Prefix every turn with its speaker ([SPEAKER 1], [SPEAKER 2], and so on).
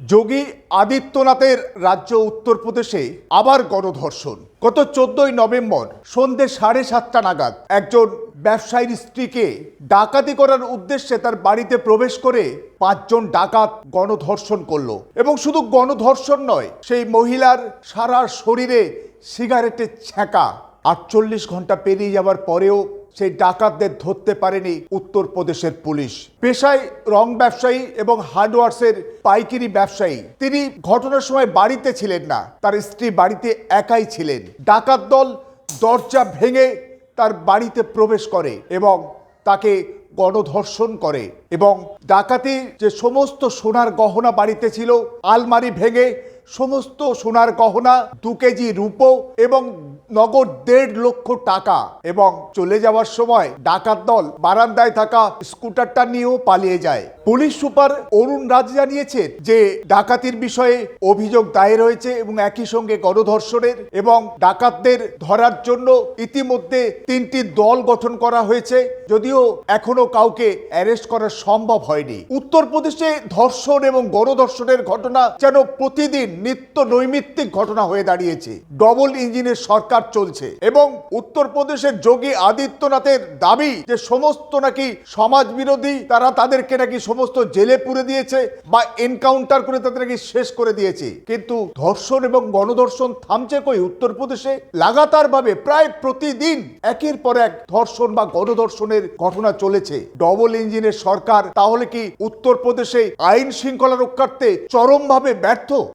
[SPEAKER 1] যোগী আদিত্যনাথের রাজ্য উত্তরপ্রদেশে আবার গণধর্ষণ। গত চোদ্দই নভেম্বর সন্ধে সাড়ে সাতটা নাগাদ একজন ব্যবসায়ীর স্ত্রীকে ডাকাতি করার উদ্দেশ্যে তার বাড়িতে প্রবেশ করে পাঁচজন ডাকাত গণধর্ষণ করল। এবং শুধু গণধর্ষণ নয়, সেই মহিলার সারা শরীরে সিগারেটের ছ্যাঁকা। আটচল্লিশ ঘণ্টা পেরিয়ে যাওয়ার পরেও সেই ডাকাতদের ধরতে পারেনি উত্তরপ্রদেশের পুলিশ। পেশায় রং ব্যবসায়ী এবং হার্ডওয়ার্সের পাইকারি ব্যবসায়ী। তিনি ঘটনার সময় বাড়িতে ছিলেন না, তার স্ত্রী বাড়িতে একাই ছিলেন। ডাকাত দল দরজা ভেঙে তার বাড়িতে প্রবেশ করে এবং তাকে গণধর্ষণ করে এবং ডাকাতি যে সমস্ত সোনার গহনা বাড়িতে ছিল, আলমারি ভেঙে সমস্ত সোনার গহনা, দু কেজি রূপো এবং নগদ দেড় লক্ষ টাকা এবং চলে যাওয়ার সময় ডাকাত দল বারান্দায় থাকা স্কুটারটা নিয়েও পালিয়ে যায়। পুলিশ সুপার অরুণ রাজ জানিয়েছেন যে ডাকাতির বিষয়ে অভিযোগ দায়ের হয়েছে এবং একই সঙ্গে গণধর্ষণের এবং ডাকাতদের ধরার জন্য ইতিমধ্যে তিনটি দল গঠন করা হয়েছে, যদিও এখনও কাউকে অ্যারেস্ট করা সম্ভব হয়নি। উত্তরপ্রদেশে ধর্ষণ এবং গণধর্ষণের ঘটনা যেন প্রতিদিন নিত্য নৈমিত্তিক ঘটনা হয়ে দাঁড়িয়েছে। ডবল ইঞ্জিনের সরকার চলছে এবং উত্তরপ্রদেশের যোগী আদিত্যনাথের দাবি যে সমস্ত নাকি সমাজ বিরোধী তারা তাদেরকে নাকি সমস্ত জেলে পুরে দিয়েছে বা এনকাউন্টার করে তাদের নাকি শেষ করে দিয়েছে। কিন্তু ধর্ষণ এবং গণধর্ষণ থামছে কই উত্তরপ্রদেশে? লাগাতার ভাবে প্রায় প্রতিদিন একের পর এক ধর্ষণ বা গণধর্ষণের ঘটনা চলেছে। ডবল ইঞ্জিনের সরকার তাহলে কি উত্তরপ্রদেশে আইন শৃঙ্খলা রক্ষার্থে চরমভাবে ব্যর্থ?